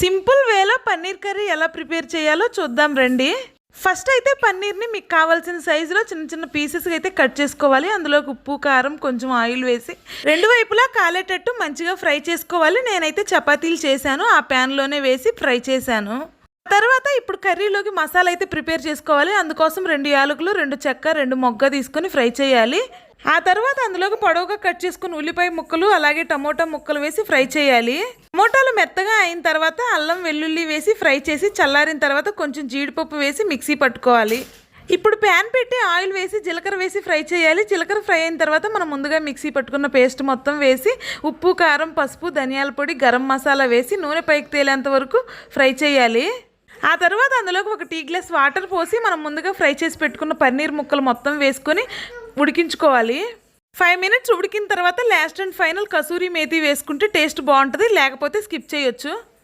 Simple వేలో paneer curry ఎలా prepare చేయాలో చూద్దాం రండి. ఫస్ట్ అయితే పన్నీర్ని మీకు కావాల్సిన సైజులో చిన్న చిన్న పీసెస్గా అయితే కట్ చేసుకోవాలి. అందులోకి ఉప్పు కారం కొంచెం ఆయిల్ వేసి రెండు వైపులా కాలేటట్టు మంచిగా ఫ్రై చేసుకోవాలి. నేనైతే చపాతీలు చేశాను ఆ ప్యాన్లోనే వేసి ఫ్రై చేశాను. తర్వాత ఇప్పుడు కర్రీలోకి మసాలా అయితే ప్రిపేర్ చేసుకోవాలి. అందుకోసం రెండు యాలకులు రెండు చెక్క రెండు మొగ్గ తీసుకొని ఫ్రై చేయాలి. ఆ తర్వాత అందులోకి పొడవుగా కట్ చేసుకుని ఉల్లిపాయ ముక్కలు అలాగే టమోటా ముక్కలు వేసి ఫ్రై చేయాలి. టమోటాలు మెత్తగా అయిన తర్వాత అల్లం వెల్లుల్లి వేసి ఫ్రై చేసి చల్లారిన తర్వాత కొంచెం జీడిపప్పు వేసి మిక్సీ పట్టుకోవాలి. ఇప్పుడు ప్యాన్ పెట్టి ఆయిల్ వేసి జీలకర్ర వేసి ఫ్రై చేయాలి. జీలకర్ర ఫ్రై అయిన తర్వాత మనం ముందుగా మిక్సీ పట్టుకున్న పేస్ట్ మొత్తం వేసి ఉప్పు కారం పసుపు ధనియాల పొడి గరం మసాలా వేసి నూనె పైకి తేలేంత వరకు ఫ్రై చేయాలి. ఆ తర్వాత అందులోకి ఒక టీ గ్లాస్ వాటర్ పోసి మనం ముందుగా ఫ్రై చేసి పెట్టుకున్న పన్నీర్ ముక్కలు మొత్తం వేసుకొని ఉడికించుకోవాలి. ఫైవ్ మినిట్స్ ఉడికిన తర్వాత last and final kasuri methi వేసుకుంటే టేస్ట్ బాగుంటుంది లేకపోతే స్కిప్ చేయొచ్చు.